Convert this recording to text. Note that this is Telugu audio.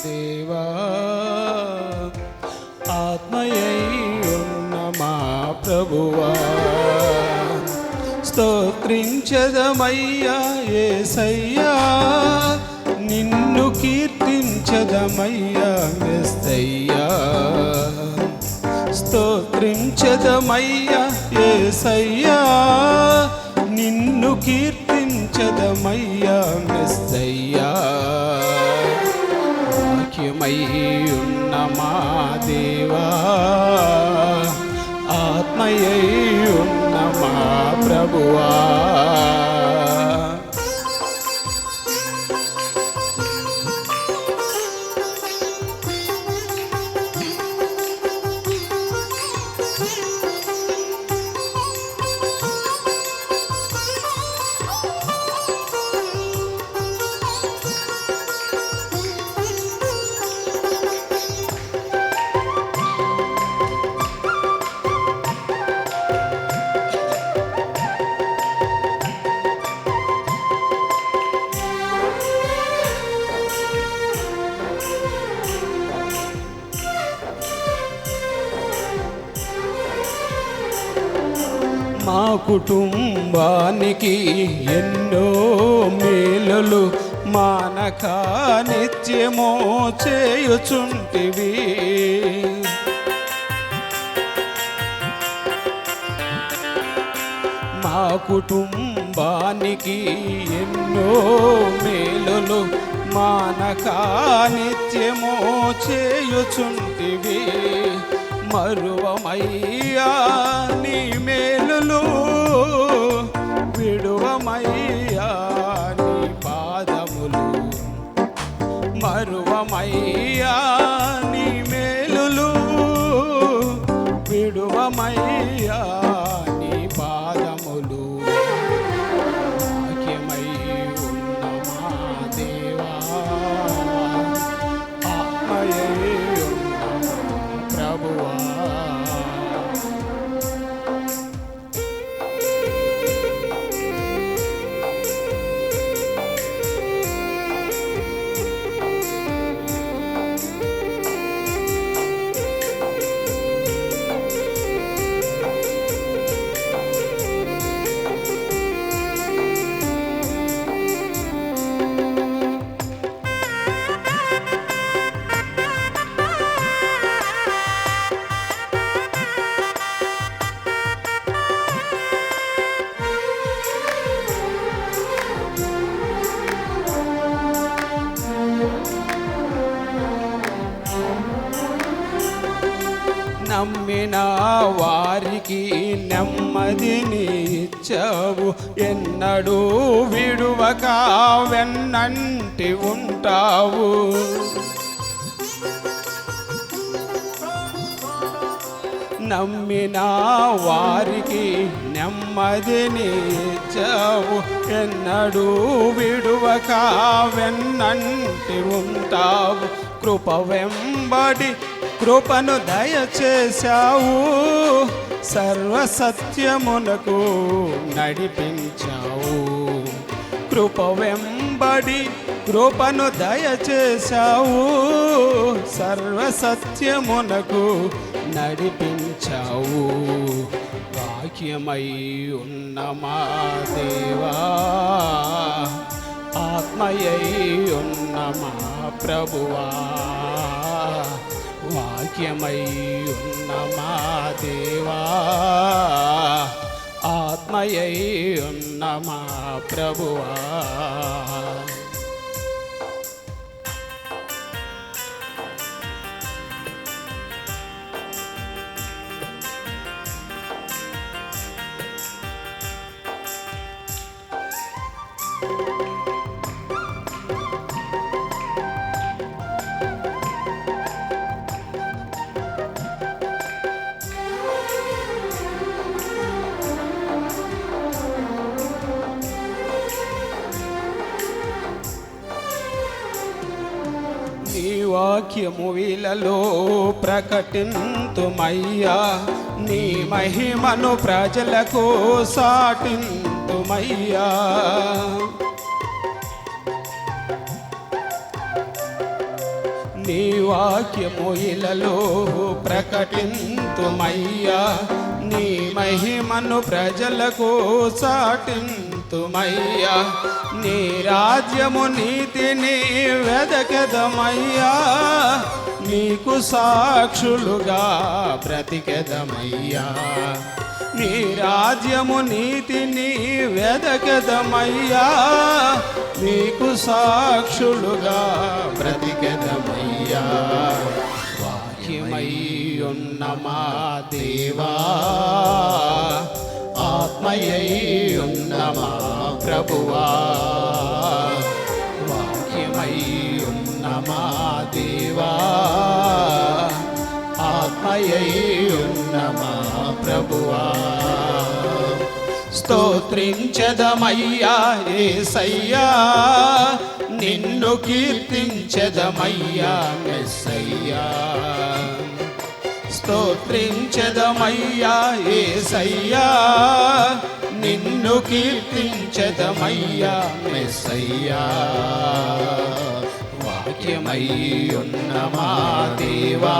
దేవా ఆత్మయై ఉన్న మా ప్రభువా స్తోత్రించదమయ్యా ఏసయ్యా నిన్ను కీర్తించదమయ్యా మెస్తయ్యా స్తోత్రించదమయ్యా ఏసయ్యా నిన్ను కీర్తించదమయ్యా ఆత్మయ్యున్న మా దేవా. ఆత్మయై మా ప్రభువా. కుటుంబానికి ఎన్నో మేలులు మానక నిత్యమో చేయుచుంటివి. మా కుటుంబానికి ఎన్నో మేలులు మానక నిత్యమో చేయుచుంటివి. మరువమయ్యా నీ మేలులు విడువమయ్యా నీ పాదములు మరువమయ్యా. నమ్మిన వారికి నెమ్మదిని ఇచ్చావు ఎన్నడూ విడువక వెన్నంటి ఉంటావు. నమ్మిన వారికి నెమ్మదిని ఇచ్చావు ఎన్నడూ విడువక వెన్నంటి ఉంటావు. కృప వెంబడి కృపను దయచేశావు. సర్వసత్యమునకు నడిపించావు. కృప వెంబడి కృపను దయచేశావు. సర్వసత్యమునకు నడిపించావు. వాక్యమై ఉన్న మా దేవా ఆత్మయై ఉన్నమా ప్రభువా. వాక్యమై ఉన్న మా దేవా ఆత్మయై ఉన్న మా ప్రభువా. నీ వాక్యము వీలలో ప్రకటింతుమయ్యా. నీ మహిమను ప్రజలకు సాటింతుమయ్యా. నీ వాక్యము ఇలలో ప్రకటింతుమయ్యా. నీ మహిమను ప్రజలకు సాటింతుమయ్యా. నీ రాజ్యము నీతిని వెదకెదమయ్యా. నీకు సాక్షులుగా బ్రతికెదమయ్యా. నీ రాజ్యము నీతిని వెదకెదమయ్యా. నీకు సాక్షులుగా బ్రతికెదమయ్యా. ఉన్న మా దేవా. ఆత్మయై మా ప్రభువా. వాక్యమై మా దేవా. ఆత్మయై మా ప్రభువా. స్తోత్రించదమయ్యా ఏసయ్యా. నిన్ను కీర్తించదమయ్యా మెస్సయ్యా. స్తోత్రించదమయ్యా ఏసయ్యా. నిన్ను కీర్తించదమయ్యా మెస్సయ్యా. వాక్యమై ఉన్న మా దేవా.